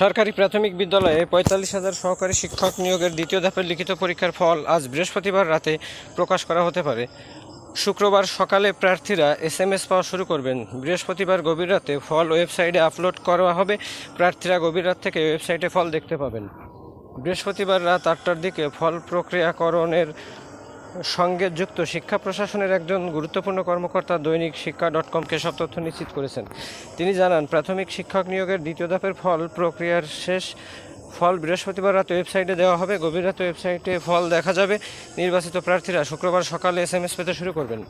সরকারি প্রাথমিক বিদ্যালয়ে পঁয়তাল্লিশ হাজার সহকারী শিক্ষক নিয়োগের দ্বিতীয় ধাপের লিখিত পরীক্ষার ফল আজ বৃহস্পতিবার রাতে প্রকাশ করা হতে পারে। শুক্রবার সকালে প্রার্থীরা এস এম এস পাওয়া শুরু করবেন। বৃহস্পতিবার গভীর রাতে ফল ওয়েবসাইটে আপলোড করা হবে। প্রার্থীরা গভীর রাত থেকে ওয়েবসাইটে ফল দেখতে পাবেন। বৃহস্পতিবার রাত আটটার দিকে ফল প্রক্রিয়াকরণের সঙ্গে যুক্ত শিক্ষা প্রশাসনের একজন গুরুত্বপূর্ণ কর্মকর্তা দৈনিক শিক্ষা ডট কমকে সব তথ্য নিশ্চিত করেছেন। তিনি জানান, প্রাথমিক শিক্ষক নিয়োগের দ্বিতীয় ধাপের ফল প্রক্রিয়ার শেষ ফল বৃহস্পতিবার রাতে ওয়েবসাইটে দেওয়া হবে। গভীর রাতে ওয়েবসাইটে ফল দেখা যাবে। নির্বাচিত প্রার্থীরা শুক্রবার সকালে এস এম এস পেতে শুরু করবেন।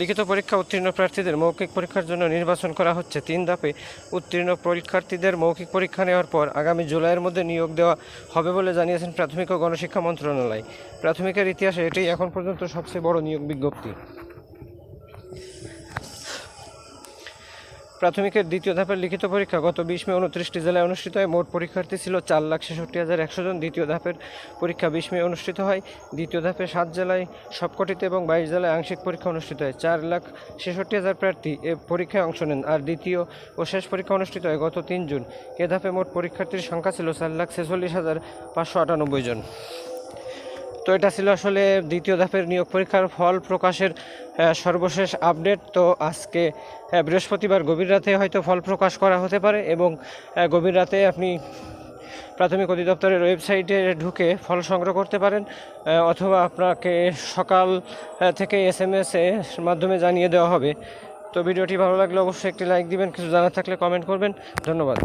লিখিত পরীক্ষা উত্তীর্ণ প্রার্থীদের মৌখিক পরীক্ষার জন্য নির্বাচন করা হচ্ছে। তিন ধাপে উত্তীর্ণ পরীক্ষার্থীদের মৌখিক পরীক্ষা নেওয়ার পর আগামী জুলাইয়ের মধ্যে নিয়োগ দেওয়া হবে বলে জানিয়েছেন প্রাথমিক ও গণশিক্ষা মন্ত্রণালয়। প্রাথমিকের ইতিহাসে এটাই এখন পর্যন্ত সবচেয়ে বড় নিয়োগ বিজ্ঞপ্তি। প্রাথমিকের দ্বিতীয় ধাপের লিখিত পরীক্ষা গত বিশ মে উনত্রিশটি জেলায় অনুষ্ঠিত হয়। মোট পরীক্ষার্থী ছিল চার লাখ ছেষট্টি হাজার একশো জন। দ্বিতীয় ধাপের পরীক্ষা বিশ মে অনুষ্ঠিত হয়। দ্বিতীয় ধাপে সাত জেলায়, সবকটিতে এবং বাইশ জেলায় আংশিক পরীক্ষা অনুষ্ঠিত হয়। চার লাখ ছেষট্টি হাজার প্রার্থী এ পরীক্ষায় অংশ নেন আর দ্বিতীয় ও শেষ পরীক্ষা অনুষ্ঠিত হয় গত তিন জুন। এ ধাপে মোট পরীক্ষার্থীর সংখ্যা ছিল চার লাখ ছেচল্লিশ হাজার পাঁচশো আটানব্বই জন। তো এটা ছিল আসলে দ্বিতীয় ধাপের নিয়োগ পরীক্ষার ফল প্রকাশের সর্বশেষ আপডেট। তো আজকে বৃহস্পতিবার গভীর রাতে হয়তো ফল প্রকাশ করা হতে পারে এবং গভীর রাতে আপনি প্রাথমিক অধিদপ্তরের ওয়েবসাইটে ঢুকে ফল সংগ্রহ করতে পারেন অথবা আপনাকে সকাল থেকে এস এম এস মাধ্যমে জানিয়ে দেওয়া হবে। তো ভিডিওটি ভালো লাগলে অবশ্যই একটি লাইক দিবেন, কিছু জানা থাকলে কমেন্ট করবেন। ধন্যবাদ।